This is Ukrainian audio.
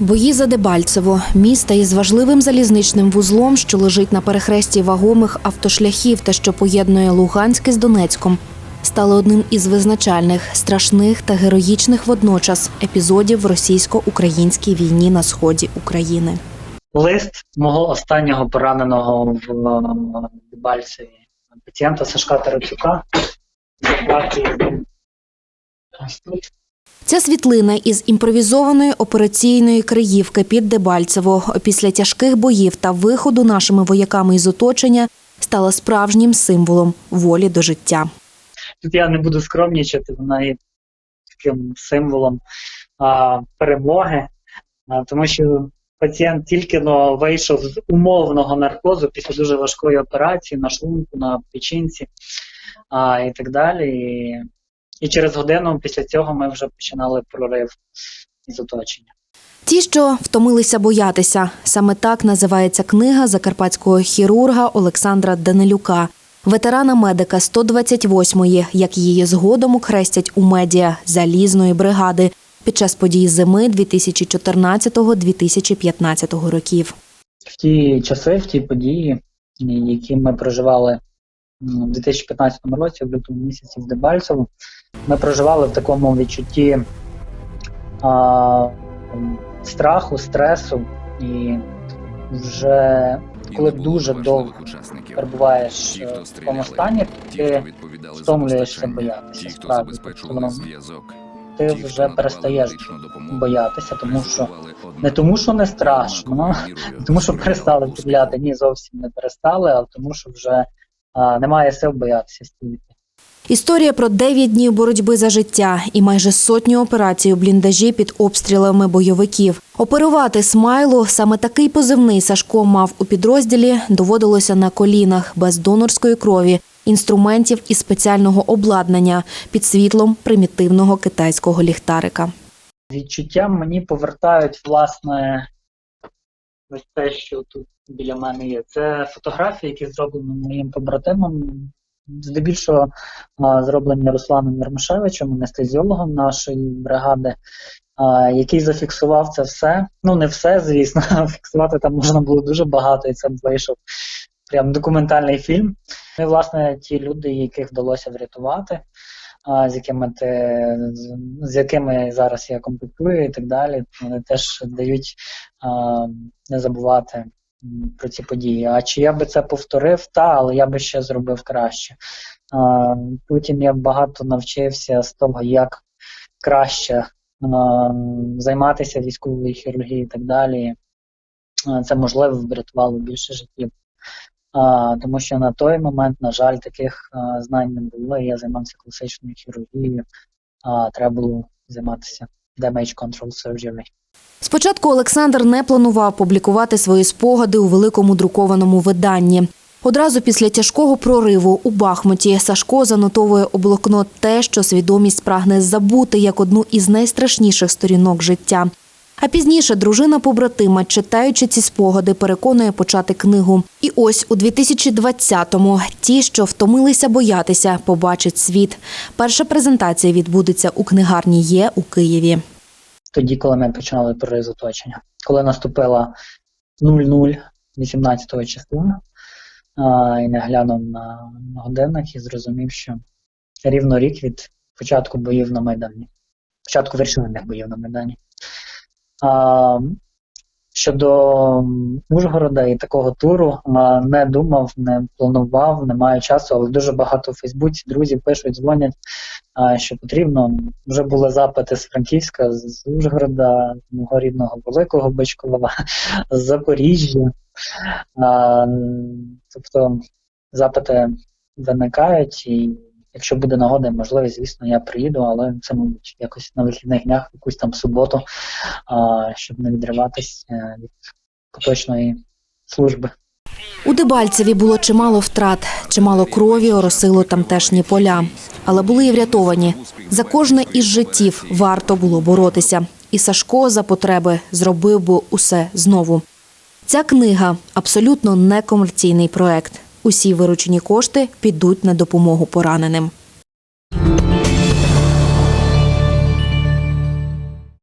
Бої за Дебальцево міста із важливим залізничним вузлом, що лежить на перехресті вагомих автошляхів та що поєднує Луганськ із Донецьком, стали одним із визначальних, страшних та героїчних водночас епізодів в російсько-українській війні на сході України. лист мого останнього пораненого в е, Дебальцеві пацієнта Сашка Тарацюка. Ця світлина із імпровізованої операційної криївки під Дебальцево після тяжких боїв та виходу нашими вояками із оточення стала справжнім символом волі до життя. Тут я не буду скромнічати, вона є таким символом а, перемоги, а, тому що пацієнт тільки но вийшов з умовного наркозу після дуже важкої операції на шлунку, на печінці а, і так далі. І, і через годину після цього ми вже починали прорив із оточення. Ті, що втомилися боятися, саме так називається книга закарпатського хірурга Олександра Данилюка, ветерана медика 128-ї, як її згодом окрестять у медіа залізної бригади під час подій зими 2014-2015 років. в ті часи, в ті події, які ми проживали у 2015 році, в лютому місяці в Дебальцево, ми проживали в такому відчутті а, страху, стресу, і вже коли дуже довго перебуваєш е, в такому стані, ти втомлюєшся боятися, справді. Воно- ти вже перестаєш боятися, тому що не тому, що не страшно, не тому, що перестали стріляти, ні, зовсім не перестали, а тому, що вже немає сил боятися стільки. Історія про 9 днів боротьби за життя і майже сотню операцій у бліндажі під обстрілами бойовиків. Оперувати смайлу саме такий позивний Сашко мав у підрозділі доводилося на колінах без донорської крові, інструментів і спеціального обладнання під світлом примітивного китайського ліхтарика. Відчуття мені повертають, власне, ось те, що тут біля мене є. Це фотографії, які зроблені моїм побратимом, здебільшого зроблені Русланом Ярмошевичем, анестезіологом нашої бригади, який зафіксував це все. Ну, не все, звісно, фіксувати там можна було дуже багато, і це вийшов прям документальний фільм. І, власне, ті люди, яких вдалося врятувати, з якими ти з- якими зараз я контактую і так далі, вони теж дають не забувати про ці події. А чи я би це повторив? Та, але я би ще зробив краще. Потім я багато навчився з того, як краще займатися військовою хірургією і так далі. Це можливо врятувало більше життів. Тому що на той момент, на жаль, таких знань не було. Я займався класичною хірургією, треба було займатися damage control surgery. Спочатку Олександр не планував публікувати свої спогади у великому друкованому виданні. Одразу після тяжкого прориву у Бахмуті Сашко занотовує у блокнот те, що свідомість прагне забути як одну із найстрашніших сторінок життя. А пізніше дружина побратима, читаючи ці спогади, переконує почати книгу. Ось у 2020-му ті, що втомилися боятися, побачать світ. Перша презентація відбудеться у книгарні Є у Києві. Тоді, коли ми починали прорив з оточення. Коли наступила 0-0 18 числа, і не глянув на годинник і зрозумів, що рівно рік від початку боїв на Майдані, початку вирішальних боїв на Майдані. Щодо Ужгорода і такого туру не думав, не планував, не маю часу, але дуже багато у Фейсбуці друзі пишуть, дзвонять, що потрібно. Вже були запити з Франківська, з Ужгорода, з мого рідного Великого Бичкова, з Запоріжжя. Тобто запити виникають, і якщо буде нагода і можливість, звісно, я приїду, але це, мабуть, якось на вихідних днях, якусь там суботу, а, щоб не відриватись е, від поточної служби. У Дебальцеві було чимало втрат, чимало крові оросило тамтешні поля. Але були і врятовані. За кожне із життів варто було боротися. І Сашко за потреби зробив би усе знову. Ця книга абсолютно некомерційний проект. Усі виручені кошти підуть на допомогу пораненим.